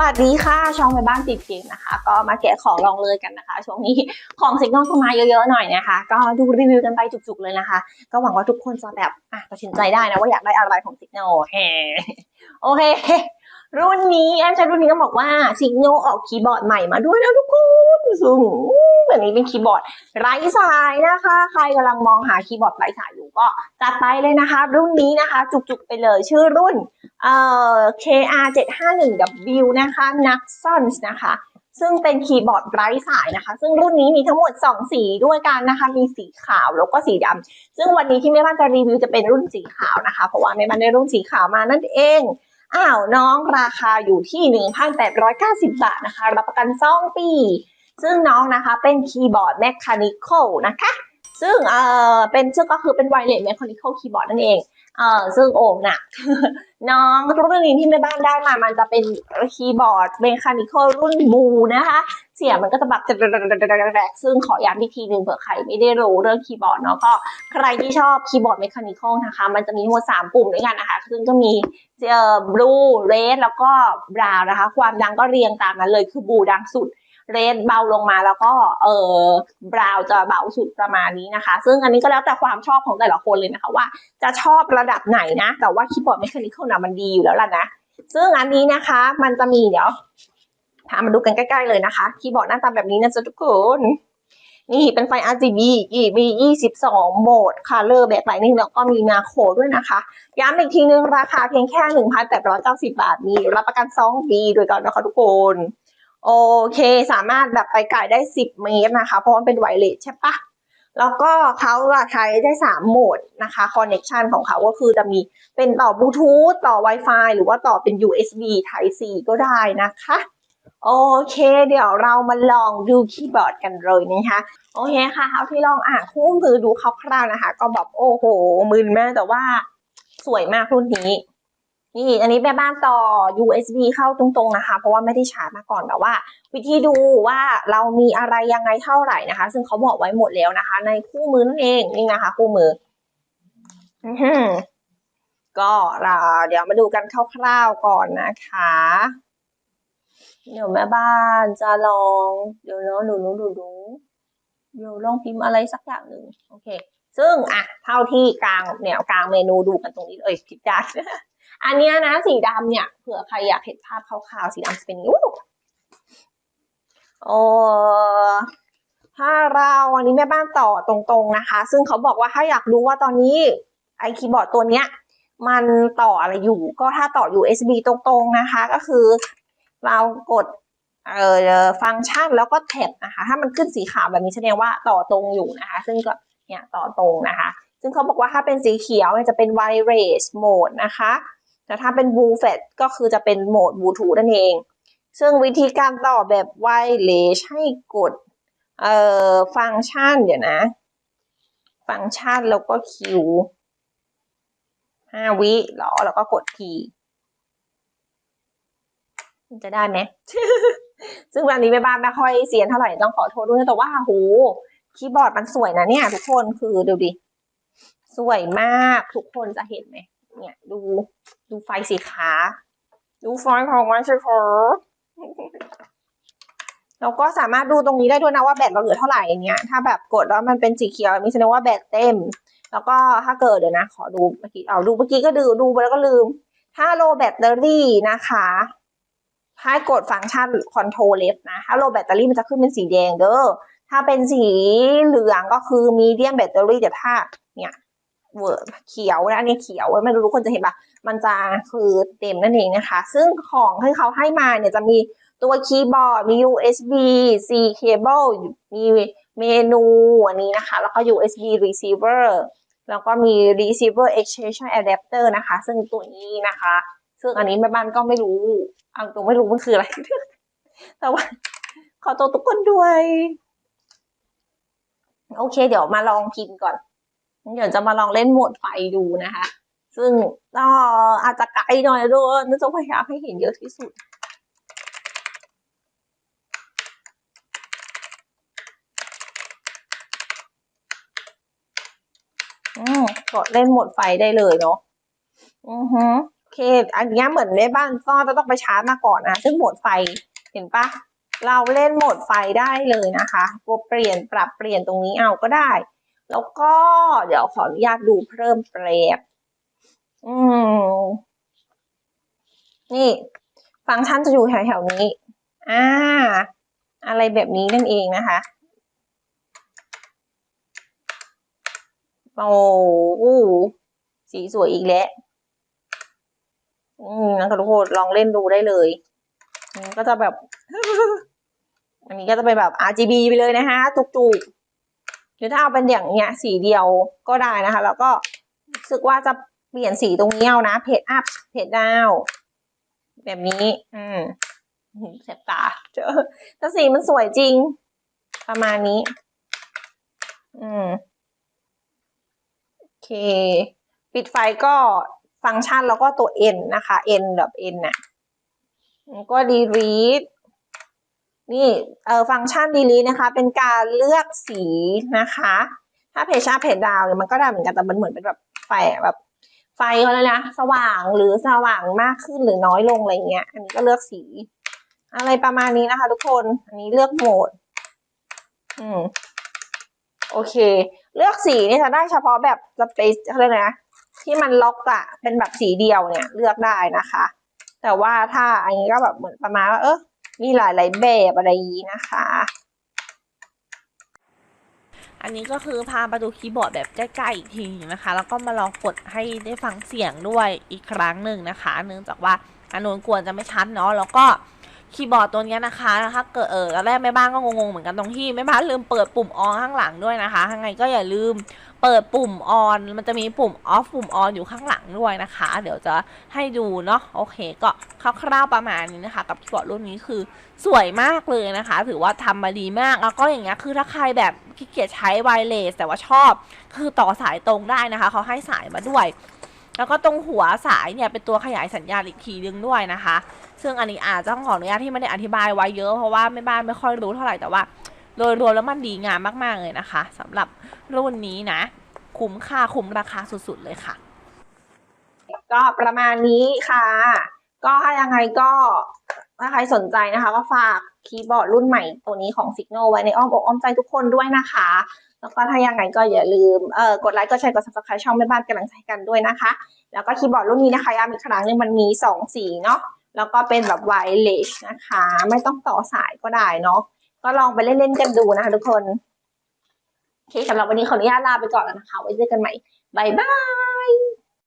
วัสดีค่ะช่องไปบ้านติดเกมนะคะ ก็มาแกะของลองเลยกันนะคะ ช่วงนี้ของสิกนอลเข้ามาเยอะๆหน่อยนะคะ ก็ดูรีวิวกันไปจุกๆเลยนะคะ ก็หวังว่าทุกคนจะแบบอะตัดสินใจได้นะว่าอยากได้อะไรของสิกนอลโอเค รุ่นนี้แอนใช้รุ่นนี้ก็บอกว่าสิกโนออกคีย์บอร์ดใหม่มาด้วยนะทุกคนซึ่งอันนี้เป็นคีย์บอร์ดไร้สายนะคะ ใครกำลังมองหาคีย์บอร์ดไร้สายอยู่ก็จัดไปเลยนะคะ รุ่นนี้นะคะ จุกๆไปเลยชื่อรุ่นเอ่อ KR751W นะคะ Naxons นะคะ ซึ่งเป็นคีย์บอร์ดไร้สายนะคะ ซึ่งรุ่นนี้มีทั้งหมด 2 สีด้วยกันนะคะ มีสีขาวแล้วก็สีดำซึ่งวันนี้ที่แม่บ้านจะรีวิวจะเป็นรุ่นสีขาวนะคะ เพราะว่าแม่บ้านได้รุ่นสีขาวมานั่นเอง อ้าวน้องราคาอยู่ที่ 1,890 บาทนะคะ รับประกัน 2 ปี ซึ่งน้องนะคะเป็นคีย์บอร์ด Mechanical นะคะ ซึ่งเอ่อเป็นซึ่งก็คือเป็น Wireless Mechanical Keyboard นั่นเองเอ่อซึ่งโอ่งนักน้องรุ่นนี้ที่แม่บ้านได้มา มันจะเป็นคีย์บอร์ดเมคานิคอลรุ่นบูนะคะ เสียงมันก็จะแบบแรกซึ่งขอย้ำอีกทีหนึ่งเผื่อใครไม่ได้รู้เรื่องคีย์บอร์ดเนาะก็ใครที่ชอบคีย์บอร์ดเมคานิคอลนะคะ มันจะมีทั้งหมดสามปุ่มด้วยกันนะคะ ซึ่งก็มีเอ่อบลูเรดแล้วก็บราวนะคะ ความดังก็เรียงตามนั้นเลยคือบูดังสุด เรดเบาลงมาแล้วก็เออบราวจะเบาสุดประมาณนี้นะคะ ซึ่งอันนี้ก็แล้วแต่ความชอบของแต่ละคนเลยนะคะว่าจะชอบระดับไหนนะ แต่ว่าคีย์บอร์ดเมคานิคอลนะมันดีอยู่แล้วล่ะนะ ซึ่งอันนี้นะคะมันจะมีเดี๋ยวพามาดูกันใกล้ๆเลยนะคะ คีย์บอร์ดหน้าตาแบบนี้นะจ๊ะทุกคนนี่เป็นไฟ RGB มี 22 โหมด color แบบไหนนึงแล้วก็มีมาโคด้วยนะคะ ย้ำอีกทีนึงราคาเพียงแค่ 1,890 บาท มีรับประกัน 2 ปีโดยกันนะคะทุกคน โอเค สามารถแบบไปไกลได้ 10 เมตรนะคะ เพราะว่ามันเป็นไวเลสใช่ปะแล้วก็เขาอะใช้ได้ 3 โหมดนะคะคอนเน็ชันของเขาก็คือจะมีเป็นต่อบลูทูธต่อ Wi-Fi หรือว่าต่อเป็น USB Type C ก็ได้นะคะ โอเค เดี๋ยวเรามาลองดูคีย์บอร์ดกันเลยนะคะ โอเคค่ะเอาที่ลองอ่านคู่มือดูคร่าวๆนะคะ ก็แบบโอ้โหมึนมากแต่ว่าสวยมากรุ่นนี้ นี่อันนี้แม่บ้านต่อ USB เข้าตรงๆนะคะ เพราะว่าไม่ได้ชาร์จมาก่อนแต่ว่า วิธีดูว่าเรามีอะไรยังไงเท่าไหร่นะคะ ซึ่งเขาบอกไว้หมดแล้วนะคะ ในคู่มือนั่นเองนี่นะคะ คู่มือก็เราเดี๋ยวมาดูกันคร่าวๆก่อนนะคะ เดี๋ยวแม่บ้านจะลอง เดี๋ยวเนาะหนูหนูหนูหนูเดี๋ยวลองพิมพ์อะไรสักอย่างหนึ่งโอเค ซึ่งอะเท่าที่กลางแนวกลางเมนูดูกันตรงนี้เลยผิดด้าน อันเนี้ยนะสีดำเนี่ยเผื่อใครอยากเห็นภาพคร่าวๆสีดำจะเป็นนี่อู้โอ้ถ้าเราอันนี้แม่บ้านต่อตรงๆนะคะ ซึ่งเขาบอกว่าถ้าอยากรู้ว่าตอนนี้ไอคีย์บอร์ดตัวเนี้ย มันต่ออะไรอยู่ ก็ถ้าต่อ USB ตรงๆนะคะ ก็คือเรากดเอ่อฟังก์ชันแล้วก็แท็บนะคะ ถ้ามันขึ้นสีขาวแบบนี้แสดงว่าต่อตรงอยู่นะคะ ซึ่งก็เนี่ยต่อตรงนะคะ ซึ่งเขาบอกว่าถ้าเป็นสีเขียวจะเป็น wireless mode นะคะ แต่ถ้าเป็น blue f a t ก็คือจะเป็นโหมด bluetooth นั่นเอง ซึ่งวิธีการต่อแบบ wireless ให้กดเอ่อฟังก์ชันเดี๋ยวนะ ฟังก์ชันแล้วก็คิวห้าวิหรอแล้วก็กด P มันจะได้ไหม ซึ่งวันนี้แม่บ้านไม่ค่อยเซียนเท่าไหร่ต้องขอโทษด้วยนะแต่ว่าโหคีย์บอร์ดมันสวยนะเนี่ย ทุกคนคือดูดิ สวยมากทุกคนจะเห็นไหม เนี่ย ดูดูไฟสีขา ดูไฟของมันสิคะเราก็สามารถดูตรงนี้ได้ด้วยนะว่าแบตเราเหลือเท่าไหร่เนี่ยถ้าแบบกดแล้วมันเป็นสีเขียวมีแสดงว่าแบตเต็ม แล้วก็ถ้าเกิดเดี๋ยวนะ ขอดูเมื่อกี้เอาดูเมื่อกี้ก็ดูดูไปแล้วก็ลืม ถ้าโลแบตเตอรี่นะคะให้กดฟังก์ชัน Control Left นะถ้าโลแบตเตอรี่มันจะขึ้นเป็นสีแดงเด้อถ้าเป็นสีเหลืองก็คือ medium battery แต่ถ้าเนี่ย เวอร์เขียวนะอันนี้เขียวไม่รู้ทุกคนจะเห็นปะมันจะคือเต็มนั่นเองนะคะ ซึ่งของที่เขาให้มาเนี่ยจะมีตัวคีย์บอร์ด มี USB C cable มีเมนูอันนี้นะคะ แล้วก็ USB receiver แล้วก็มี receiver extension adapter นะคะ ซึ่งตัวนี้นะคะ ซึ่งอันนี้แม่บ้านก็ไม่รู้เอาตัวไม่รู้มันคืออะไร แต่ว่าขอตัวทุกคนด้วย โอเค เดี๋ยวมาลองพิมพ์ก่อน เดี๋ยวจะมาลองเล่นโหมดไฟดูนะคะ ซึ่งก็อาจจะไกลหน่อยด้วยน่าจะพยายามให้เห็นเยอะที่สุดอืมกดเล่นโหมดไฟได้เลยเนาะ อือฮึโอเค อันนี้เหมือนในบ้านก็จะต้องไปชาร์จมาก่อนนะ ซึ่งโหมดไฟ เห็นปะ เราเล่นโหมดไฟได้เลยนะคะกดเปลี่ยนปรับเปลี่ยนตรงนี้เอาก็ได้ แล้วก็เดี๋ยวขออนุญาตดูเพิ่มเปรบอืม นี่ ฟังก์ชันจะอยู่แถวๆนี้ อ่า อะไรแบบนี้นั่นเองนะคะโอ้โหสีสวยอีกแล้วอืมนะคะทุกคนลองเล่นดูได้เลยก็จะแบบ อันนี้ก็จะเป็นแบบ RGB ไปเลยนะคะตุกๆ หรือถ้าเอาเป็นอย่างเนี้ยสีเดียวก็ได้นะคะ แล้วก็รู้สึกว่าจะเปลี่ยนสีตรงนี้เอานะเพจอัพเพจดาวแบบนี้ อืมเสียบตาเจอแต่สีมันสวยจริง ประมาณนี้ อืมโอเค ปิดไฟก็ฟังก์ชันแล้วก็ตัว N นะคะ N แบบ N น่ะแล้วก็ delete นี่เออฟังก์ชัน delete นะคะ เป็นการเลือกสีนะคะ ถ้าเพจชาเพจดาวเนี่ยมันก็ได้เหมือนกันแต่มันเหมือนเป็นแบบไฟแบบไฟเขาเลยนะสว่างหรือสว่างมากขึ้นหรือน้อยลงอะไรเงี้ย อันนี้ก็เลือกสี อะไรประมาณนี้นะคะ ทุกคนอันนี้เลือกโหมด อืมโอเค เลือกสีนี่จะได้เฉพาะแบบสเปซเขาเรียกนะที่มันล็อกอะเป็นแบบสีเดียวเนี่ย เลือกได้นะคะ แต่ว่าถ้าอันนี้ก็แบบเหมือนประมาณว่าเออ มีหลายๆแบบอะไรอย่างนี้นะคะ อันนี้ก็คือพามาดูคีย์บอร์ดแบบใกล้ๆอีกทีนะคะ แล้วก็มาลองกดให้ได้ฟังเสียงด้วยอีกครั้งหนึ่งนะคะ เนื่องจากว่าอันนู้นกวนจะไม่ชัดเนาะแล้วก็ คีย์บอร์ดตัวนี้นะคะนะคะเกิดเออตอนแรกแม่บ้านก็งงๆเหมือนกันตรงที่แม่บ้านลืมเปิดปุ่มออนข้างหลังด้วยนะคะยังไงก็อย่าลืมเปิดปุ่มออนมันจะมีปุ่มออฟปุ่มออนอยู่ข้างหลังด้วยนะคะ เดี๋ยวจะให้ดูเนาะโอเคก็คร่าวๆประมาณนี้นะคะ กับคีย์บอร์ดรุ่นนี้คือสวยมากเลยนะคะ ถือว่าทำมาดีมากแล้วก็อย่างเงี้ยคือถ้าใครแบบขี้เกียจใช้ไวเลสแต่ว่าชอบ คือต่อสายตรงได้นะคะเขาให้สายมาด้วย แล้วก็ตรงหัวสายเนี่ยเป็นตัวขยายสัญญาณอีกทีนึงด้วยนะคะ ซึ่งอันนี้อาจจะต้องขออนุญาตที่ไม่ได้อธิบายไว้เยอะเพราะว่าแม่บ้านไม่ค่อยรู้เท่าไหร่แต่ว่า โดยรวมแล้วมันดีงามมากๆเลยนะคะสำหรับรุ่นนี้นะ คุ้มค่าคุ้มราคาสุดๆเลยค่ะ ก็ประมาณนี้ค่ะ ก็ถ้ายังไงก็ถ้าใครสนใจนะคะก็ฝาก คีย์บอร์ดรุ่นใหม่ตัวนี้ของ Signal ไว้ในอ้อมอกอ้อมใจทุกคนด้วยนะคะ แล้วก็ถ้ายังไงก็อย่าลืมเอ่อกดไลค์กดแชร์กด subscribe ช่องแม่บ้านกำลังใจกันด้วยนะคะ แล้วก็คีย์บอร์ดรุ่นนี้นะคะย้ำอีกครั้งหนึงมันมีสองสีเนาะแล้วก็เป็นแบบไวเลสนะคะ ไม่ต้องต่อสายก็ได้เนาะก็ลองไปเล่นๆกันดูนะคะทุกคนโอเคสำหรับวันนี้ขออนุญาตลาไปก่อนแล้วนะคะ ไว้เจอกันใหม่บายบาย